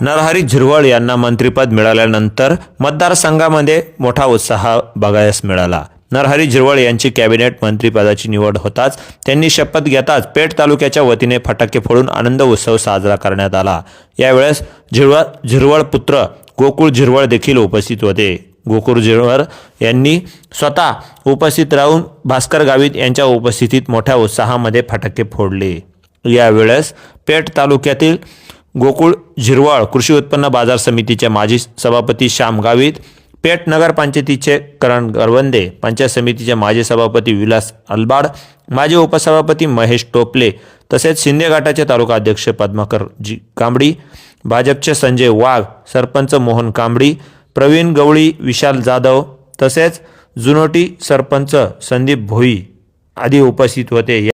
नरहरी झिरवळ यांना मंत्रिपद मिळाल्यानंतर मतदारसंघामध्ये मोठा उत्साह बघायस मिळाला. नरहरी झिरवळ यांची कॅबिनेट मंत्रिपदाची निवड होताच त्यांनी शपथ घेताच पेठ तालुक्याच्या वतीने फटाके फोडून आनंद उत्सव साजरा करण्यात आला. यावेळेस झिरवळ झिरवळ पुत्र गोकुळ झिरवळ देखील उपस्थित होते. गोकुळ झिरवळ यांनी स्वतः उपस्थित राहून भास्कर गावित यांच्या उपस्थितीत मोठ्या उत्साहामध्ये फटाके फोडले. यावेळेस पेठ तालुक्यातील गोकुळ झिरवाळ कृषी उत्पन्न बाजार समितीचे माजी सभापती श्याम गावित पेठ नगरपंचायतीचे करण गरवंदे पंचायत समितीचे माजी सभापती विलास अलबाड माजी उपसभापती महेश टोपले तसेच शिंदे गटाचे तालुका अध्यक्ष पद्माकर जी कांबडी भाजपचे संजय वाघ सरपंच मोहन कांबडी प्रवीण गवळी विशाल जाधव तसेच जुनोटी सरपंच संदीप भोई आदी उपस्थित होते.